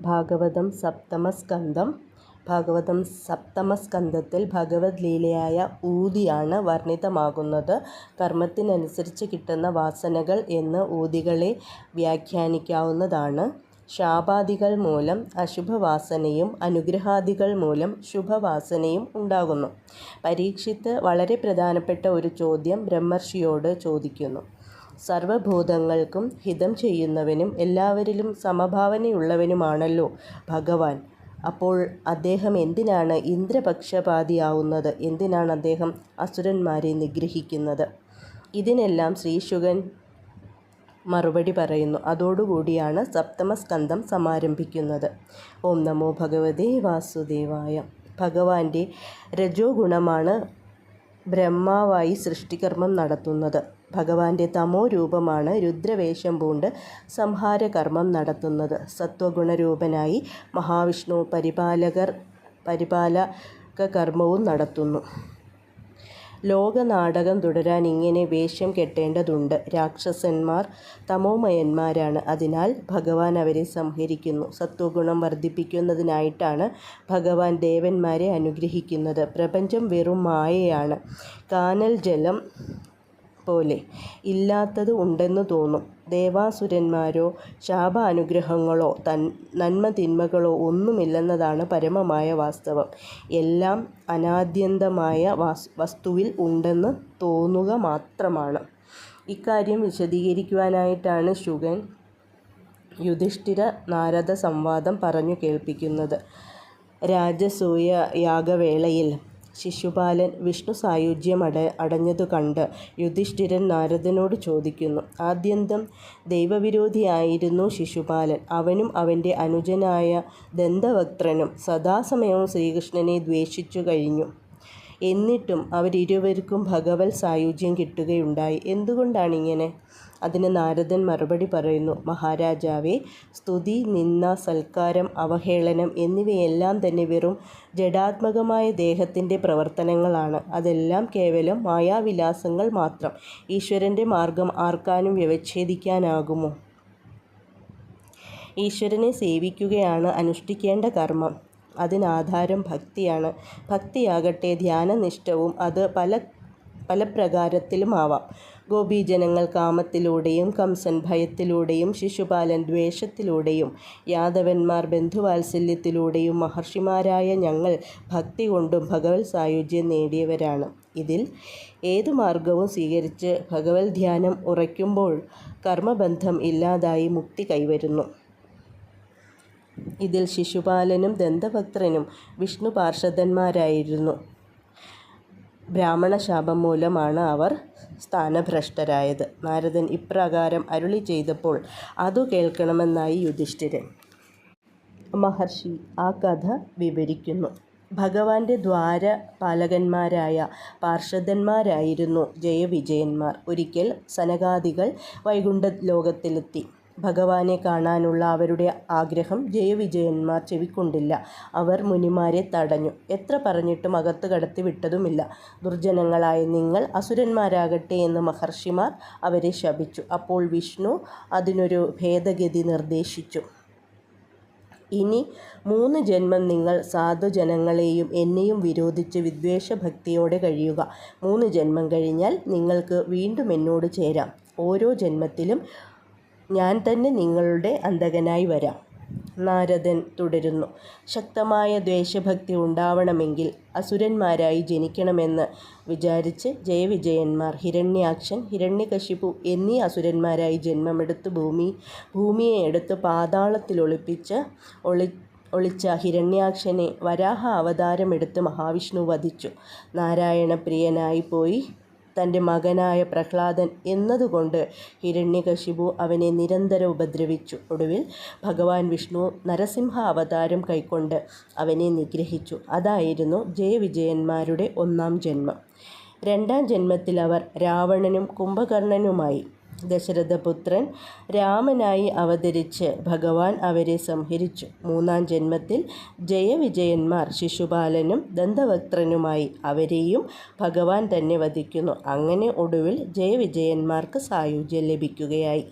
ഭാഗവതം സപ്തമസ്കന്ധം. ഭാഗവതം സപ്തമസ്കന്ധത്തിൽ ഭഗവത് ലീലയായ ഊതിയാണ് വർണിതമാകുന്നത്. കർമ്മത്തിനനുസരിച്ച് കിട്ടുന്ന വാസനകൾ എന്ന് ഊതികളെ വ്യാഖ്യാനിക്കാവുന്നതാണ്. ശാപാദികൾ മൂലം അശുഭവാസനയും അനുഗ്രഹാദികൾ മൂലം ശുഭവാസനയും ഉണ്ടാകുന്നു. പരീക്ഷിത്ത് വളരെ പ്രധാനപ്പെട്ട ഒരു ചോദ്യം ബ്രഹ്മർഷിയോട് ചോദിക്കുന്നു. സർവഭൂതങ്ങൾക്കും ഹിതം ചെയ്യുന്നവനും എല്ലാവരിലും സമഭാവനയുള്ളവനുമാണല്ലോ ഭഗവാൻ. അപ്പോൾ അദ്ദേഹം എന്തിനാണ് ഇന്ദ്രപക്ഷപാതിയാവുന്നത്? എന്തിനാണ് അദ്ദേഹം അസുരന്മാരെ നിഗ്രഹിക്കുന്നത്? ഇതിനെല്ലാം ശ്രീശുഗൻ മറുപടി പറയുന്നു. അതോടുകൂടിയാണ് സപ്തമസ്കന്ധം സമാരംഭിക്കുന്നത്. ഓം നമോ ഭഗവതേ വാസുദേവായ. ഭഗവാന്റെ രജോ ഗുണമാണ് ബ്രഹ്മാവായി സൃഷ്ടികർമ്മം നടത്തുന്നത്. ഭഗവാന്റെ തമോ രൂപമാണ് രുദ്രവേഷം പൂണ്ട് സംഹാരകർമ്മം നടത്തുന്നത്. സത്വഗുണരൂപനായി മഹാവിഷ്ണു പരിപാലകർ പരിപാലക കർമ്മവും നടത്തുന്നു. ലോകനാടകം തുടരാൻ ഇങ്ങനെ വേഷം കെട്ടേണ്ടതുണ്ട്. രാക്ഷസന്മാർ തമോമയന്മാരാണ്. അതിനാൽ ഭഗവാൻ അവരെ സംഹരിക്കുന്നു. സത്വഗുണം വർദ്ധിപ്പിക്കുന്നതിനായിട്ടാണ് ഭഗവാൻ ദേവന്മാരെ അനുഗ്രഹിക്കുന്നത്. പ്രപഞ്ചം വെറും മായയാണ്. കാനൽ ജലം പോലെ ഇല്ലാത്തത് ഉണ്ടെന്ന് തോന്നും. ദേവാസുരന്മാരോ ശാപാനുഗ്രഹങ്ങളോ തൻ നന്മ തിന്മകളോ ഒന്നുമില്ലെന്നതാണ് പരമമായ വാസ്തവം. എല്ലാം അനാദ്യന്തമായ വസ്തുവിൽ ഉണ്ടെന്ന് തോന്നുക മാത്രമാണ്. ഇക്കാര്യം വിശദീകരിക്കുവാനായിട്ടാണ് ശുഗൻ യുധിഷ്ഠിര നാരദ സംവാദം പറഞ്ഞു കേൾപ്പിക്കുന്നത്. രാജസൂയ യാഗവേളയിൽ ശിശുപാലൻ വിഷ്ണു സായുജ്യം അട അടഞ്ഞതു കണ്ട് യുധിഷ്ഠിരൻ നാരദനോട് ചോദിക്കുന്നു ആദ്യന്തം ദൈവവിരോധിയായിരുന്നു ശിശുപാലൻ അവനും അവന്റെ അനുജനായ ദന്തവക്ത്രനും സദാസമയവും ശ്രീകൃഷ്ണനെ ദ്വേഷിച്ചു കഴിഞ്ഞു. എന്നിട്ടും അവരിരുവർക്കും ഭഗവത് സായുജ്യം കിട്ടുകയുണ്ടായി. എന്തുകൊണ്ടാണിങ്ങനെ അതിന് നാരദൻ മറുപടി പറയുന്നു മഹാരാജാവേ സ്തുതി നിന്ന സൽക്കാരം അവഹേളനം എന്നിവയെല്ലാം തന്നെ വെറും ജഡാത്മകമായ ദേഹത്തിന്റെ പ്രവർത്തനങ്ങളാണ്. അതെല്ലാം കേവലം മായാവിലാസങ്ങൾ മാത്രം. ഈശ്വരന്റെ മാർഗം ആർക്കാനും വ്യവച്ഛേദിക്കാനാകുമോ? ഈശ്വരനെ സേവിക്കുകയാണ് അനുഷ്ഠിക്കേണ്ട കർമ്മം. അതിനാധാരം ഭക്തിയാണ്. ഭക്തിയാകട്ടെ ധ്യാനനിഷ്ഠവും അത് പല പല പ്രകാരത്തിലുമാവാം ഗോപീജനങ്ങൾ കാമത്തിലൂടെയും കംസൻ ഭയത്തിലൂടെയും ശിശുപാലൻ ദ്വേഷത്തിലൂടെയും യാദവന്മാർ ബന്ധുവാത്സല്യത്തിലൂടെയും മഹർഷിമാരായ ഞങ്ങൾ ഭക്തി കൊണ്ടും ഭഗവത് സായുജ്യം നേടിയവരാണ്. ഇതിൽ ഏത് മാർഗവും സ്വീകരിച്ച് ഭഗവത് ധ്യാനം ഉറയ്ക്കുമ്പോൾ കർമ്മബന്ധം ഇല്ലാതായി മുക്തി കൈവരുന്നു. ഇതിൽ ശിശുപാലനും ദന്തഭക്തനും വിഷ്ണു പാർഷദന്മാരായിരുന്നു. ബ്രാഹ്മണശാപം മൂലമാണ് അവർ സ്ഥാനഭ്രഷ്ടരായത്. നാരദൻ ഇപ്രകാരം അരുളി ചെയ്തപ്പോൾ അതു കേൾക്കണമെന്നായി യുധിഷ്ഠിരൻ. മഹർഷി ആ കഥ വിവരിക്കുന്നു. ഭഗവാന്റെ ദ്വാരപാലകന്മാരായ പാർഷദന്മാരായിരുന്നു ജയവിജയന്മാർ. ഒരിക്കൽ സനകാദികൾ വൈകുണ്ഠ ലോകത്തിലെത്തി ഭഗവാനെ കാണാനുള്ള അവരുടെ ആഗ്രഹം ജയവിജയന്മാർ ചെവിക്കൊണ്ടില്ല. അവർ മുനിമാരെ തടഞ്ഞു. എത്ര പറഞ്ഞിട്ടും അകത്ത് കടത്തി വിട്ടതുമില്ല. ദുർജനങ്ങളായ നിങ്ങൾ അസുരന്മാരാകട്ടെ എന്ന് മഹർഷിമാർ അവരെ ശപിച്ചു. അപ്പോൾ വിഷ്ണു അതിനൊരു ഭേദഗതി നിർദ്ദേശിച്ചു. ഇനി മൂന്ന് ജന്മം നിങ്ങൾ സാധുജനങ്ങളെയും എന്നെയും വിരോധിച്ച് വിദ്വേഷഭക്തിയോടെ കഴിയുക. മൂന്ന് ജന്മം കഴിഞ്ഞാൽ നിങ്ങൾക്ക് വീണ്ടും എന്നോട് ചേരാം. ഓരോ ജന്മത്തിലും ഞാൻ തന്നെ നിങ്ങളുടെ അന്തകനായി വരാം. നാരദൻ തുടരുന്നു. ശക്തമായ ദ്വേഷഭക്തി ഉണ്ടാവണമെങ്കിൽ അസുരന്മാരായി ജനിക്കണമെന്ന് വിചാരിച്ച് ജയവിജയന്മാർ ഹിരണ്യാക്ഷൻ ഹിരണ്യകശിപു എന്നീ അസുരന്മാരായി ജന്മമെടുത്ത് ഭൂമി ഭൂമിയെ എടുത്ത് പാതാളത്തിൽ ഒളിപ്പിച്ച് ഒളി ഒളിച്ച ഹിരണ്യാക്ഷനെ വരാഹ അവതാരമെടുത്ത് മഹാവിഷ്ണു വധിച്ചു. നാരായണപ്രിയനായി പോയി തന്റെ മകനായ പ്രഹ്ലാദൻ എന്നതുകൊണ്ട് ഹിരണ്യകശിപു അവനെ നിരന്തരം ഉപദ്രവിച്ചു. ഒടുവിൽ ഭഗവാൻ വിഷ്ണു നരസിംഹ അവതാരം കൈക്കൊണ്ട് അവനെ നിഗ്രഹിച്ചു. അതായിരുന്നു ജയവിജയന്മാരുടെ ഒന്നാം ജന്മം. രണ്ടാം ജന്മത്തിൽ അവർ രാവണനും കുംഭകർണനുമായി ദശരഥപുത്രൻ രാമനായി അവതരിച്ച് ഭഗവാൻ അവരെ സംഹരിച്ചു. മൂന്നാം ജന്മത്തിൽ ജയവിജയന്മാർ ശിശുപാലനും ദന്തവക്ത്രനുമായി അവരെയും ഭഗവാൻ തന്നെ വധിക്കുന്നു. അങ്ങനെ ഒടുവിൽ ജയവിജയന്മാർക്ക് സായുജ്യം ലഭിക്കുകയായി.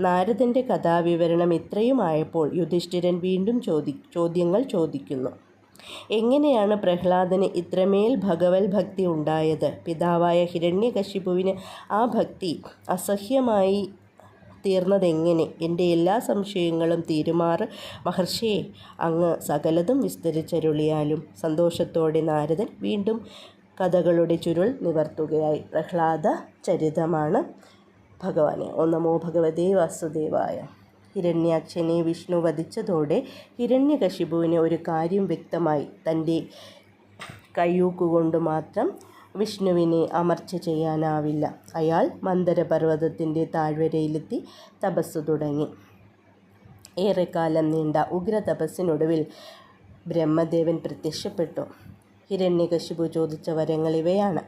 നാരദന്റെ കഥാവിവരണം ഇത്രയുമായപ്പോൾ യുധിഷ്ഠിരൻ വീണ്ടും ചോദി ചോദ്യങ്ങൾ ചോദിക്കുന്നു. എങ്ങനെയാണ് പ്രഹ്ലാദന് ഇത്രമേൽ ഭഗവത് ഭക്തി ഉണ്ടായത്? പിതാവായ ഹിരണ്യകശിപുവിന് ആ ഭക്തി അസഹ്യമായി തീർന്നതെങ്ങനെ? എന്റെ എല്ലാ സംശയങ്ങളും തീരുമാറ്. മഹർഷിയെ അങ്ങ് സകലതും വിസ്തരിച്ചരുളിയാലും സന്തോഷത്തോടെ നാരദൻ വീണ്ടും കഥകളുടെ ചുരുൾ നിവർത്തുകയായി. പ്രഹ്ലാദ ചരിതമാണ് ഭഗവാനെ. ഓ നമോ ഭഗവതേ വാസുദേവായ. ഹിരണ്യാക്ഷനെ വിഷ്ണു വധിച്ചതോടെ ഹിരണ്യകശിപുവിന് ഒരു കാര്യം വ്യക്തമായി. തന്റെ കയ്യൂക്കുകൊണ്ട് മാത്രം വിഷ്ണുവിനെ അമർച്ച ചെയ്യാനാവില്ല. അയാൾ മന്ദരപർവതത്തിന്റെ താഴ്വരയിലെത്തി തപസ് തുടങ്ങി. ഏറെക്കാലം നീണ്ട ഉഗ്ര തപസ്സിനൊടുവിൽ ബ്രഹ്മദേവൻ പ്രത്യക്ഷപ്പെട്ടു. ഹിരണ്യകശിപു ചോദിച്ച വരങ്ങൾ ഇവയാണ്.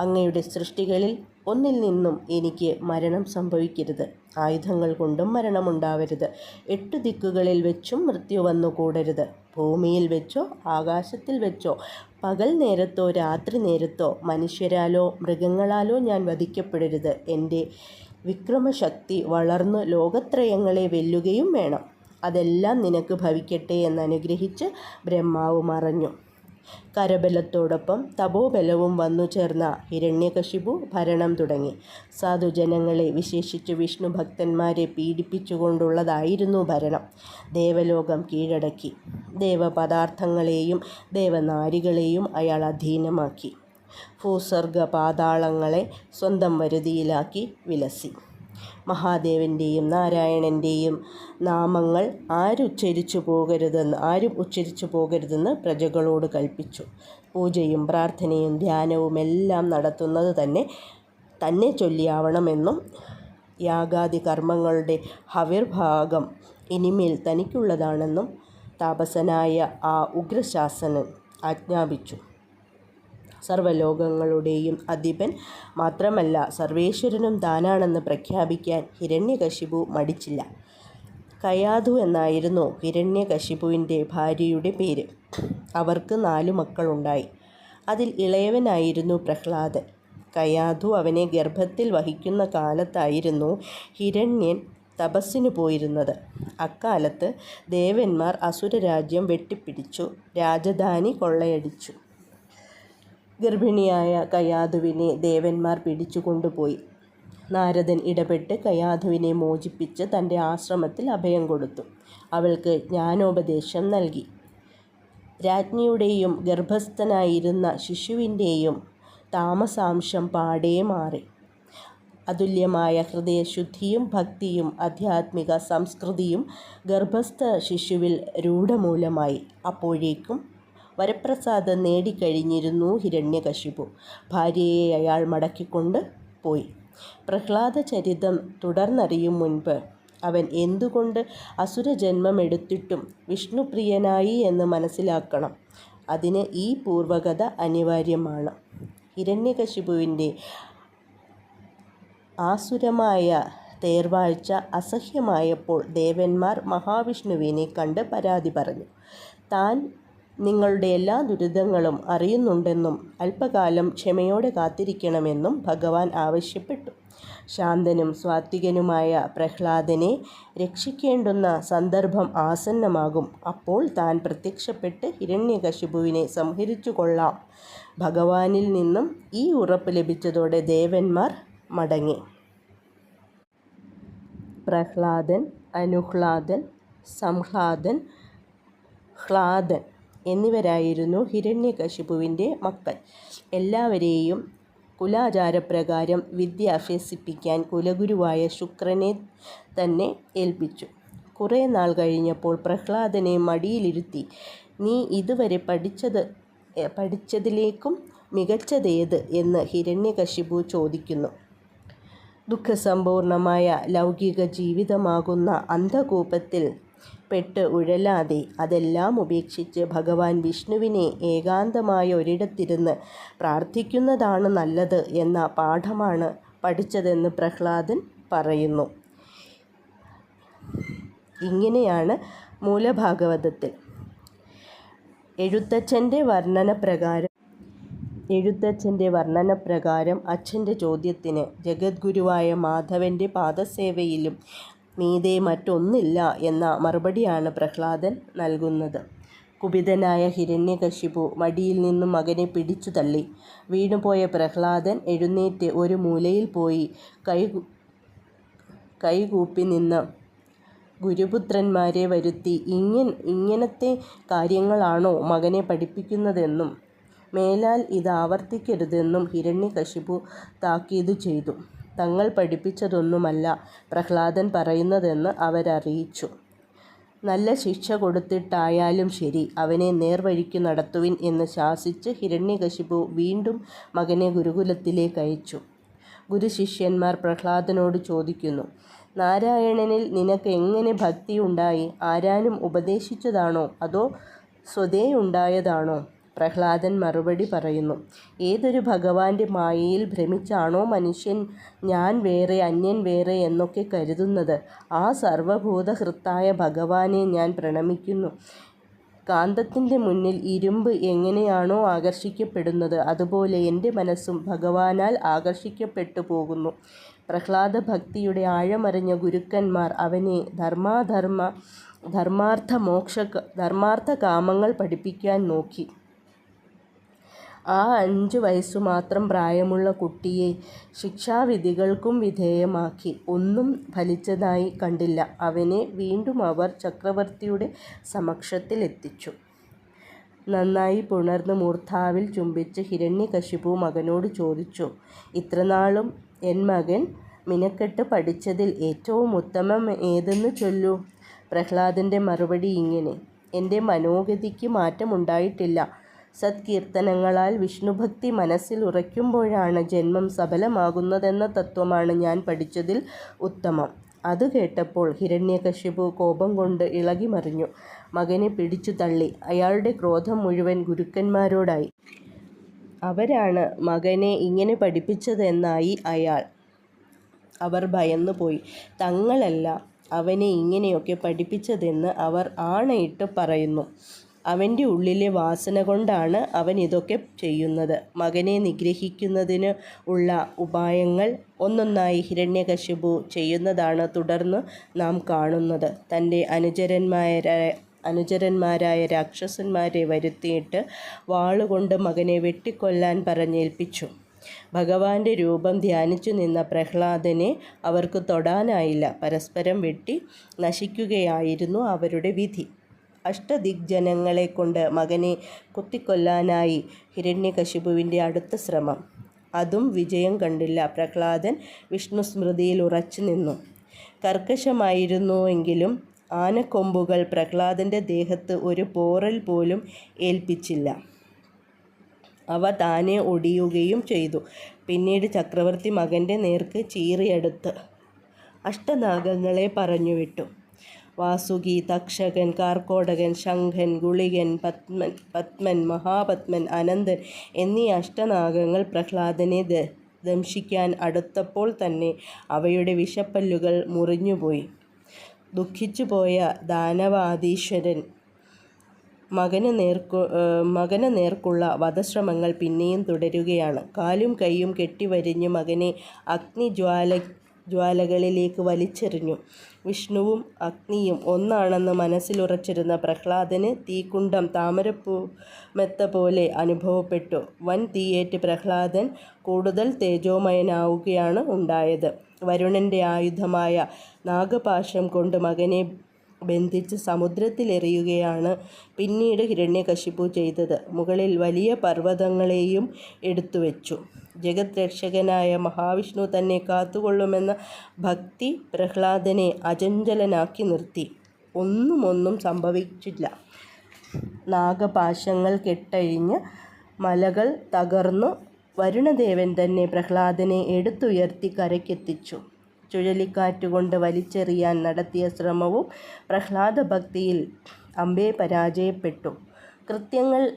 അങ്ങയുടെ സൃഷ്ടികളിൽ ഒന്നിൽ നിന്നും എനിക്ക് മരണം സംഭവിക്കരുത്. ആയുധങ്ങൾ കൊണ്ടും മരണമുണ്ടാവരുത്. എട്ട് ദിക്കുകളിൽ വെച്ചും മൃത്യു വന്നുകൂടരുത് ഭൂമിയിൽ വെച്ചോ ആകാശത്തിൽ വെച്ചോ പകൽ നേരത്തോ രാത്രി നേരത്തോ മനുഷ്യരാലോ മൃഗങ്ങളാലോ ഞാൻ വധിക്കപ്പെടരുത്. എന്റെ വിക്രമശക്തി വളർന്നു ലോകത്രയങ്ങളെ വെല്ലുകയും വേണം. അതെല്ലാം നിനക്ക് ഭവിക്കട്ടെ എന്നനുഗ്രഹിച്ച് ബ്രഹ്മാവ് മറഞ്ഞു കരബലത്തോടൊപ്പം തപോബലവും വന്നു ചേർന്ന ഹിരണ്യകശിപു ഭരണം തുടങ്ങി. സാധുജനങ്ങളെ വിശേഷിച്ച് വിഷ്ണു ഭക്തന്മാരെ പീഡിപ്പിച്ചുകൊണ്ടുള്ളതായിരുന്നു ഭരണം. ദേവലോകം കീഴടക്കി. ദേവപദാർത്ഥങ്ങളെയും ദേവനാരികളെയും അയാൾ അധീനമാക്കി. ഭൂസ്വർഗ പാതാളങ്ങളെ സ്വന്തം വരുതിയിലാക്കി വിലസി. മഹാദേവന്റെയും നാരായണന്റെയും നാമങ്ങൾ ആരുച്ചരിച്ചു പോകരുതെന്ന് ആരും ഉച്ചരിച്ചു പോകരുതെന്ന് പ്രജകളോട് കൽപ്പിച്ചു. പൂജയും പ്രാർത്ഥനയും ധ്യാനവും എല്ലാം നടത്തുന്നത് തന്നെ തന്നെ ചൊല്ലിയാവണമെന്നും യാഗാദി കർമ്മങ്ങളുടെ ഹവിർഭാഗം ഇനിമേൽ തനിക്കുള്ളതാണെന്നും താപസനായ ആ ഉഗ്രശാസനൻ ആജ്ഞാപിച്ചു. സർവലോകങ്ങളുടെയും അധിപൻ മാത്രമല്ല സർവേശ്വരനും താനാണെന്ന് പ്രഖ്യാപിക്കാൻ ഹിരണ്യകശിപു മടിച്ചില്ല. കയാതു എന്നായിരുന്നു ഹിരണ്യകശിപുവിന്റെ ഭാര്യയുടെ പേര്. അവർക്ക് നാലു മക്കളുണ്ടായി. അതിൽ ഇളയവനായിരുന്നു പ്രഹ്ലാദൻ. കയാതു അവനെ ഗർഭത്തിൽ വഹിക്കുന്ന കാലത്തായിരുന്നു ഹിരണ്യൻ തപസ്സിനു പോയിരുന്നത്. അക്കാലത്ത് ദേവന്മാർ അസുരരാജ്യം വെട്ടിപ്പിടിച്ചു രാജധാനി കൊള്ളയടിച്ചു. ഗർഭിണിയായ കയാധുവിനെ ദേവന്മാർ പിടിച്ചു കൊണ്ടുപോയി നാരദൻ ഇടപെട്ട് കയാധുവിനെ മോചിപ്പിച്ച് തന്റെ ആശ്രമത്തിൽ അഭയം കൊടുത്തു. അവൾക്ക് ജ്ഞാനോപദേശം നൽകി. രാജ്ഞിയുടെയും ഗർഭസ്ഥനായിരുന്ന ശിശുവിന്റെയും താമസാംശം പാടേ മാറി. അതുല്യമായ ഹൃദയശുദ്ധിയും ഭക്തിയും ആധ്യാത്മിക സംസ്കൃതിയും ഗർഭസ്ഥ ശിശുവിൽ രൂഢമൂലമായി. അപ്പോഴേക്കും വരപ്രസാദം നേടിക്കഴിഞ്ഞിരുന്നു ഹിരണ്യകശിപു. ഭാര്യയെ അയാൾ മടക്കിക്കൊണ്ട് പോയി. പ്രഹ്ലാദ ചരിതം തുടർന്നറിയും മുൻപ് അവൻ എന്തുകൊണ്ട് അസുരജന്മമെടുത്തിട്ടും വിഷ്ണുപ്രിയനായി എന്ന് മനസ്സിലാക്കണം. അതിന് ഈ പൂർവകഥ അനിവാര്യമാണ്. ഹിരണ്യകശിപുവിന്റെ ആസുരമായ തേർവാഴ്ച അസഹ്യമായപ്പോൾ ദേവന്മാർ മഹാവിഷ്ണുവിനെ കണ്ട് പരാതി പറഞ്ഞു. താൻ നിങ്ങളുടെ എല്ലാ ദുരിതങ്ങളും അറിയുന്നുണ്ടെന്നും അല്പകാലം ക്ഷമയോടെ കാത്തിരിക്കണമെന്നും ഭഗവാൻ ആവശ്യപ്പെട്ടു. ശാന്തനും സ്വാത്വികനുമായ പ്രഹ്ലാദനെ രക്ഷിക്കേണ്ടുന്ന സന്ദർഭം ആസന്നമാകും. അപ്പോൾ താൻ പ്രത്യക്ഷപ്പെട്ട് ഹിരണ്യകശിപുവിനെ സംഹരിച്ചു കൊള്ളാം. ഭഗവാനിൽ നിന്നും ഈ ഉറപ്പ് ലഭിച്ചതോടെ ദേവന്മാർ മടങ്ങി. പ്രഹ്ലാദൻ അനുഹ്ലാദൻ സംഹ്ലാദൻ ഹ്ലാദൻ എന്നിവരായിരുന്നു ഹിരണ്യകശിപുവിന്റെ മക്കൾ. എല്ലാവരെയും കുലാചാരപ്രകാരം വിദ്യ അഭ്യസിപ്പിക്കാൻ കുലഗുരുവായ ശുക്രനെ തന്നെ ഏൽപ്പിച്ചു. കുറേ നാൾ കഴിഞ്ഞപ്പോൾ പ്രഹ്ലാദനെ മടിയിലിരുത്തി നീ ഇതുവരെ പഠിച്ചത് പഠിച്ചതിലേക്കും മികച്ചതേത്? എന്ന് ഹിരണ്യകശിപു ചോദിക്കുന്നു. ദുഃഖസമ്പൂർണമായ ലൗകിക ജീവിതമാകുന്ന അന്ധകൂപത്തിൽ പെട്ട് ഉഴലാതെ അതെല്ലാം ഉപേക്ഷിച്ച് ഭഗവാൻ വിഷ്ണുവിനെ ഏകാന്തമായ ഒരിടത്തിരുന്ന് പ്രാർത്ഥിക്കുന്നതാണ് നല്ലത് എന്ന പാഠമാണ് പഠിച്ചതെന്ന് പ്രഹ്ലാദൻ പറയുന്നു. ഇങ്ങനെയാണ് മൂലഭാഗവതത്തിൽ. എഴുത്തച്ഛന്റെ വർണന പ്രകാരം എഴുത്തച്ഛന്റെ വർണനപ്രകാരം അച്ഛന്റെ ചോദ്യത്തിന് ജഗദ്ഗുരുവായ മാധവന്റെ പാദസേവയിലും മീതെ മറ്റൊന്നില്ല എന്ന മറുപടിയാണ് പ്രഹ്ലാദൻ നൽകുന്നത്. കുപിതനായ ഹിരണ്യകശിപു മടിയിൽ നിന്നും മകനെ പിടിച്ചു തള്ളി. വീണുപോയ പ്രഹ്ലാദൻ എഴുന്നേറ്റ് ഒരു മൂലയിൽ പോയി കൈ കൈകൂപ്പി നിന്ന് ഗുരുപുത്രന്മാരെ വരുത്തി. ഇങ്ങൻ ഇങ്ങനത്തെ കാര്യങ്ങളാണോ മകനെ പഠിപ്പിക്കുന്നതെന്നും മേലാൽ ഇത് ആവർത്തിക്കരുതെന്നും ഹിരണ്യകശിപു താക്കീതു ചെയ്തു. തങ്ങൾ പഠിപ്പിച്ചതൊന്നുമല്ല പ്രഹ്ലാദൻ പറയുന്നതെന്ന് അവരറിയിച്ചു. നല്ല ശിക്ഷ കൊടുത്തിട്ടായാലും ശരി അവനെ നേർവഴിക്ക് നടത്തുവിൻ എന്ന് ശാസിച്ച് ഹിരണ്യകശിപു വീണ്ടും മകനെ ഗുരുകുലത്തിലേക്ക് അയച്ചു. ഗുരുശിഷ്യന്മാർ പ്രഹ്ലാദനോട് ചോദിക്കുന്നു നാരായണനിൽ നിനക്ക് എങ്ങനെ ഭക്തിയുണ്ടായി? ആരാനും ഉപദേശിച്ചതാണോ? അതോ സ്വതേ ഉണ്ടായതാണോ പ്രഹ്ലാദൻ മറുപടി പറയുന്നു. ഏതൊരു ഭഗവാന്റെ മായയിൽ ഭ്രമിച്ചാണോ മനുഷ്യൻ ഞാൻ വേറെ അന്യൻ വേറെ എന്നൊക്കെ കരുതുന്നത്? ആ സർവഭൂതഹൃത്തായ ഭഗവാനെ ഞാൻ പ്രണമിക്കുന്നു. കാന്തത്തിന്റെ മുന്നിൽ ഇരുമ്പ് എങ്ങനെയാണോ ആകർഷിക്കപ്പെടുന്നത് അതുപോലെ എന്റെ മനസ്സും ഭഗവാനാൽ ആകർഷിക്കപ്പെട്ടു പോകുന്നു. പ്രഹ്ലാദ ഭക്തിയുടെ ആഴമറിഞ്ഞ ഗുരുക്കന്മാർ അവനെ ധർമാധർമ്മ ധർമാർത്ഥ മോക്ഷ ധർമാർത്ഥ കാമങ്ങൾ പഠിപ്പിക്കാൻ നോക്കി. ആ അഞ്ചു വയസ്സു മാത്രം പ്രായമുള്ള കുട്ടിയെ ശിക്ഷാവിധികൾക്കും വിധേയമാക്കി. ഒന്നും ഫലിച്ചതായി കണ്ടില്ല. അവനെ വീണ്ടും അവർ ചക്രവർത്തിയുടെ സമക്ഷത്തിലെത്തിച്ചു നന്നായി പുണർന്ന് മൂർധാവിൽ ചുംബിച്ച് ഹിരണ്യകശിപു മകനോട് ചോദിച്ചു ഇത്രനാളും എൻ മകൻ മിനക്കെട്ട് പഠിച്ചതിൽ ഏറ്റവും ഉത്തമം ഏതെന്ന് ചൊല്ലൂ പ്രഹ്ലാദന്റെ മറുപടി ഇങ്ങനെ. എന്റെ മനോഗതിക്ക് മാറ്റമുണ്ടായിട്ടില്ല. സത്കീർത്തനങ്ങളാൽ വിഷ്ണുഭക്തി മനസ്സിൽ ഉറയ്ക്കുമ്പോഴാണ് ജന്മം സഫലമാകുന്നതെന്ന തത്വമാണ് ഞാൻ പഠിച്ചതിൽ ഉത്തമം. അത് കേട്ടപ്പോൾ ഹിരണ്യകശിപു കോപം കൊണ്ട് ഇളകി മറിഞ്ഞു മകനെ പിടിച്ചു തള്ളി. അയാളുടെ ക്രോധം മുഴുവൻ ഗുരുക്കന്മാരോടായി. അവരാണ് മകനെ ഇങ്ങനെ പഠിപ്പിച്ചതെന്നായി അയാൾ. അവർ ഭയന്നുപോയി. തങ്ങളല്ല അവനെ ഇങ്ങനെയൊക്കെ പഠിപ്പിച്ചതെന്ന് അവർ ആണയിട്ട് പറയുന്നു. അവന്റെ ഉള്ളിലെ വാസന കൊണ്ടാണ് അവൻ ഇതൊക്കെ ചെയ്യുന്നത്. മകനെ നിഗ്രഹിക്കുന്നതിന് ഉള്ള ഉപായങ്ങൾ ഒന്നൊന്നായി ഹിരണ്യകശിപു ചെയ്യുന്നതാണ് തുടർന്ന് നാം കാണുന്നത്. തന്റെ അനുചരന്മാരായ അനുചരന്മാരായ രാക്ഷസന്മാരെ വരുത്തിയിട്ട് വാളുകൊണ്ട് മകനെ വെട്ടിക്കൊല്ലാൻ പറഞ്ഞേൽപ്പിച്ചു. ഭഗവാന്റെ രൂപം ധ്യാനിച്ചു നിന്ന പ്രഹ്ലാദനെ അവർക്ക് തൊടാനായില്ല. പരസ്പരം വെട്ടി നശിക്കുകയായിരുന്നു അവരുടെ വിധി. അഷ്ടദിഗ്ജനങ്ങളെ കൊണ്ട് മകനെ കുത്തിക്കൊല്ലാനായി ഹിരണ്യകശിപുവിന്റെ അടുത്ത ശ്രമം. അതും വിജയം കണ്ടില്ല. പ്രഹ്ലാദൻ വിഷ്ണു സ്മൃതിയിൽ ഉറച്ചു നിന്നു. കർക്കശമായിരുന്നുവെങ്കിലും ആനക്കൊമ്പുകൾ പ്രഹ്ലാദന്റെ ദേഹത്ത് ഒരു പോറൽ പോലും ഏൽപ്പിച്ചില്ല. അവ താനെ ഒടിയുകയും ചെയ്തു. പിന്നീട് ചക്രവർത്തി മകന്റെ നേർക്ക് ചീറിയെടുത്ത് അഷ്ടനാഗങ്ങളെ പറഞ്ഞുവിട്ടു. വാസുകി തക്ഷകൻ കാർക്കോടകൻ ശംഖൻ ഗുളികൻ പത്മൻ പത്മൻ മഹാപത്മൻ അനന്തൻ എന്നീ അഷ്ടനാഗങ്ങൾ പ്രഹ്ലാദനെ ദംശിക്കാൻ അടുത്തപ്പോൾ തന്നെ അവയുടെ വിഷപ്പല്ലുകൾ മുറിഞ്ഞുപോയി. ദുഃഖിച്ചുപോയ ദാനവാദീശ്വരൻ മകന് നേർക്കു മകന് നേർക്കുള്ള വധശ്രമങ്ങൾ പിന്നെയും തുടരുകയാണ്. കാലും കൈയും കെട്ടിവരിഞ്ഞ് മകനെ അഗ്നിജ്വാല ജ്വാലകളിലേക്ക് വലിച്ചെറിഞ്ഞു. വിഷ്ണുവും അഗ്നിയും ഒന്നാണെന്ന് മനസ്സിലുറച്ചിരുന്ന പ്രഹ്ലാദന് തീക്കുണ്ടം താമരപ്പൂ മെത്ത പോലെ അനുഭവപ്പെട്ടു. വൻ തീയേറ്റ് പ്രഹ്ലാദൻ കൂടുതൽ തേജോമയനാവുകയാണ് ഉണ്ടായത്. വരുണന്റെ ആയുധമായ നാഗപാശം കൊണ്ട് മകനെ ബന്ധിച്ച് സമുദ്രത്തിലെറിയുകയാണ് പിന്നീട് ഹിരണ്യകശിപു ചെയ്തത്. മുകളിൽ വലിയ പർവതങ്ങളെയും എടുത്തുവെച്ചു ജഗത് രക്ഷകനായ മഹാവിഷ്ണു തന്നെ കാത്തുകൊള്ളുമെന്ന ഭക്തി പ്രഹ്ലാദനെ അചഞ്ചലനാക്കി നിർത്തി. ഒന്നും ഒന്നും സംഭവിച്ചില്ല. നാഗപാശങ്ങൾ കെട്ടഴിഞ്ഞ് മലകൾ തകർന്നു വരുണദേവൻ തന്നെ പ്രഹ്ലാദനെ എടുത്തുയർത്തി കരയ്ക്കെത്തിച്ചു. ചുഴലിക്കാറ്റുകൊണ്ട് വലിച്ചെറിയാൻ നടത്തിയ ശ്രമവും പ്രഹ്ലാദ ഭക്തിയിൽ അമ്പെ പരാജയപ്പെട്ടു കൃത്യങ്ങൾ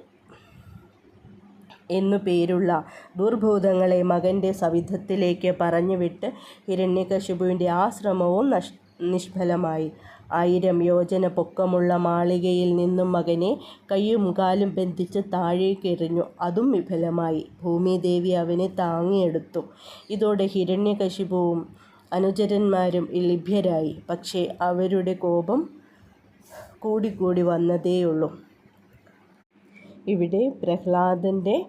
എന്നു പേരുള്ള ദുർഭൂതങ്ങളെ മകന്റെ സവിധത്തിലേക്ക് പറഞ്ഞുവിട്ട് ഹിരണ്യകശിപുവിന്റെ ആ ശ്രമവും നഷ് നിഷ്ഫലമായി. ആയിരം യോജന പൊക്കമുള്ള മാളികയിൽ നിന്നും മകനെ കൈയും കാലും ബന്ധിച്ച് താഴേക്കെറിഞ്ഞു. അതും വിഫലമായി. ഭൂമിദേവി അവനെ താങ്ങിയെടുത്തു. ഇതോടെ ഹിരണ്യകശിപുവും അനുചരന്മാരും ലഭ്യരായി. പക്ഷേ അവരുടെ കോപം കൂടിക്കൂടി വന്നതേയുള്ളൂ. ഇവിടെ പ്രഹ്ലാദന്റെ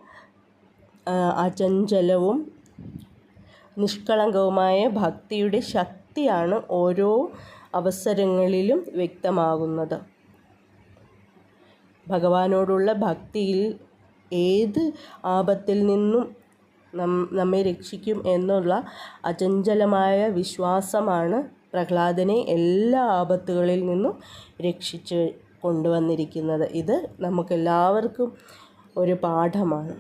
അചഞ്ചലവും നിഷ്കളങ്കവുമായ ഭക്തിയുടെ ശക്തിയാണ് ഓരോ അവസരങ്ങളിലും വ്യക്തമാകുന്നത്. ഭഗവാനോടുള്ള ഭക്തിയിൽ ഏത് ആപത്തിൽ നിന്നും നമ്മെ രക്ഷിക്കും എന്നുള്ള അചഞ്ചലമായ വിശ്വാസമാണ് പ്രഹ്ലാദനെ എല്ലാ ആപത്തുകളിൽ നിന്നും രക്ഷിച്ച് കൊണ്ടുവന്നിരിക്കുന്നത്. ഇത് നമുക്കെല്ലാവർക്കും ഒരു പാഠമാണ്.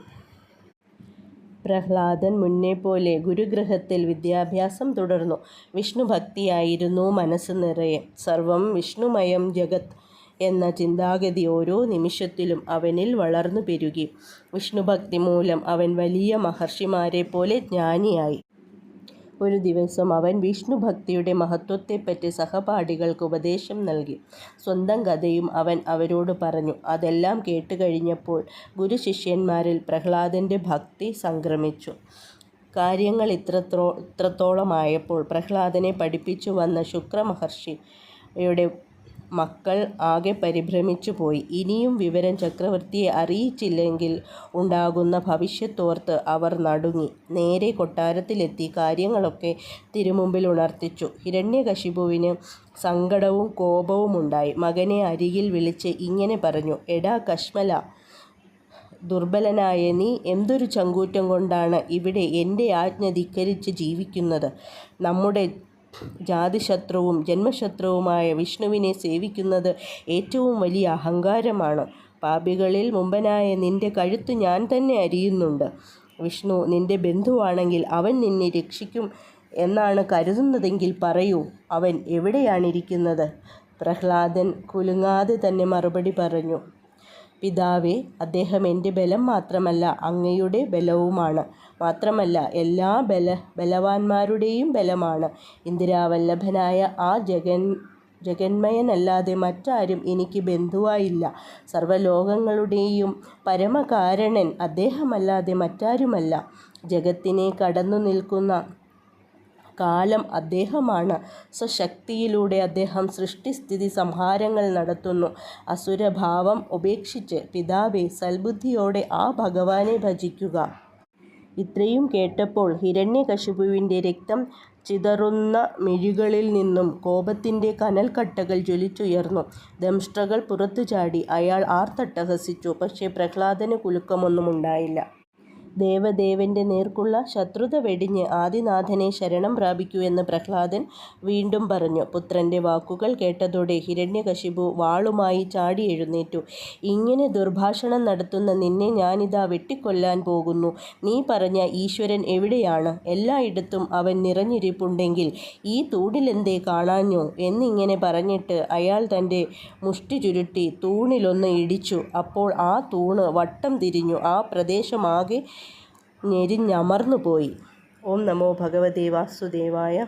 പ്രഹ്ലാദൻ മുന്നേ പോലെ ഗുരുഗ്രഹത്തിൽ വിദ്യാഭ്യാസം തുടർന്നു. വിഷ്ണുഭക്തിയായിരുന്നു മനസ്സ് നിറയെ. സർവം വിഷ്ണുമയം ജഗത് എന്ന ചിന്താഗതി ഓരോ നിമിഷത്തിലും അവനിൽ വളർന്നു പെരുകി. വിഷ്ണുഭക്തി മൂലം അവൻ വലിയ മഹർഷിമാരെ പോലെ ജ്ഞാനിയായി. ഒരു ദിവസം അവൻ വിഷ്ണുഭക്തിയുടെ മഹത്വത്തെപ്പറ്റി സഹപാഠികൾക്ക് ഉപദേശം നൽകി. സ്വന്തം കഥയും അവൻ അവരോട് പറഞ്ഞു. അതെല്ലാം കേട്ടുകഴിഞ്ഞപ്പോൾ ഗുരുശിഷ്യന്മാരിൽ പ്രഹ്ലാദന്റെ ഭക്തി സംക്രമിച്ചു. കാര്യങ്ങൾ ഇത്രത്തോളമായപ്പോൾ പ്രഹ്ലാദനെ പഠിപ്പിച്ചു വന്ന ശുക്രമഹർഷിയുടെ മക്കൾ ആകെ പരിഭ്രമിച്ചുപോയി. ഇനിയും വിവരം ചക്രവർത്തിയെ അറിയിച്ചില്ലെങ്കിൽ ഉണ്ടാകുന്ന ഭവിഷ്യത്തോർത്ത് അവർ നടുങ്ങി. നേരെ കൊട്ടാരത്തിലെത്തി കാര്യങ്ങളൊക്കെ തിരുമുമ്പിൽ ഉണർത്തിച്ചു. ഹിരണ്യകശിപുവിന് സങ്കടവും കോപവുമുണ്ടായി. മകനെ അരികിൽ വിളിച്ച് ഇങ്ങനെ പറഞ്ഞു. എടാ കശ്മല, ദുർബലനായ നീ എന്തൊരു ചങ്കൂറ്റം കൊണ്ടാണ് ഇവിടെ എന്റെ ആജ്ഞ ധിക്കരിച്ച് ജീവിക്കുന്നത്. നമ്മുടെ ജാതിശത്രുവും ജന്മശത്രുവുമായ വിഷ്ണുവിനെ സേവിക്കുന്നത് ഏറ്റവും വലിയ അഹങ്കാരമാണ്. പാപികളിൽ മുമ്പനായ നിന്റെ കഴുത്ത് ഞാൻ തന്നെ അരിയുന്നുണ്ട്. വിഷ്ണു നിന്റെ ബന്ധുവാണെങ്കിൽ അവൻ നിന്നെ രക്ഷിക്കും എന്നാണ് കരുതുന്നതെങ്കിൽ പറയൂ, അവൻ എവിടെയാണിരിക്കുന്നത്? പ്രഹ്ലാദൻ കുലുങ്ങാതെ തന്നെ മറുപടി പറഞ്ഞു. പിതാവേ, അദ്ദേഹം എന്റെ ബലം മാത്രമല്ല അങ്ങയുടെ ബലവുമാണ്. മാത്രമല്ല എല്ലാ ബല ബലവാന്മാരുടെയും ബലമാണ്. ഇന്ദിരാവല്ലഭനായ ആ ജഗൻ ജഗന്മയനല്ലാതെ മറ്റാരും എനിക്ക് ബന്ധുവായില്ല. സർവലോകങ്ങളുടെയും പരമകാരണൻ അദ്ദേഹമല്ലാതെ മറ്റാരുമല്ല. ജഗത്തിനെ കടന്നുനിൽക്കുന്ന കാലം അദ്ദേഹമാണ്. സ്വശക്തിയിലൂടെ അദ്ദേഹം സൃഷ്ടിസ്ഥിതി സംഹാരങ്ങൾ നടത്തുന്നു. അസുരഭാവം ഉപേക്ഷിച്ച് പിതാവേ, സൽബുദ്ധിയോടെ ആ ഭഗവാനെ ഭജിക്കുക. ഇത്രയും കേട്ടപ്പോൾ ഹിരണ്യകശിപുവിന്റെ രക്തം ചിതറുന്ന മിഴികളിൽ നിന്നും കോപത്തിന്റെ കനൽക്കട്ടകൾ ജ്വലിച്ചുയർന്നു. ദംഷ്ട്രകൾ പുറത്തു ചാടി അയാൾ ആർത്തട്ടഹസിച്ചു. പക്ഷേ പ്രഹ്ലാദന് കുലുക്കമൊന്നുമുണ്ടായില്ല. ദേവദേവന്റെ നേർക്കുള്ള ശത്രുത വെടിഞ്ഞ് ആദിനാഥനെ ശരണം പ്രാപിക്കൂ എന്ന് പ്രഹ്ലാദൻ വീണ്ടും പറഞ്ഞു. പുത്രന്റെ വാക്കുകൾ കേട്ടതോടെ ഹിരണ്യകശിപു വാളുമായി ചാടി എഴുന്നേറ്റു ഇങ്ങനെ ദുർഭാഷണം നടത്തുന്ന നിന്നെ ഞാനിതാ വെട്ടിക്കൊല്ലാൻ പോകുന്നു. നീ പറഞ്ഞ ഈശ്വരൻ എവിടെയാണ്? എല്ലായിടത്തും അവൻ നിറഞ്ഞിരിപ്പുണ്ടെങ്കിൽ ഈ തൂണിലെന്തേ കാണാഞ്ഞോ? എന്നിങ്ങനെ പറഞ്ഞിട്ട് അയാൾ തന്റെ മുഷ്ടി ചുരുട്ടി തൂണിലൊന്ന് ഇടിച്ചു. അപ്പോൾ ആ തൂണ് വട്ടം തിരിഞ്ഞു. ആ പ്രദേശമാകെ ഞെരിഞ്ഞമർന്നുപോയി. ഓം നമോ ഭഗവതേ വാസുദേവായ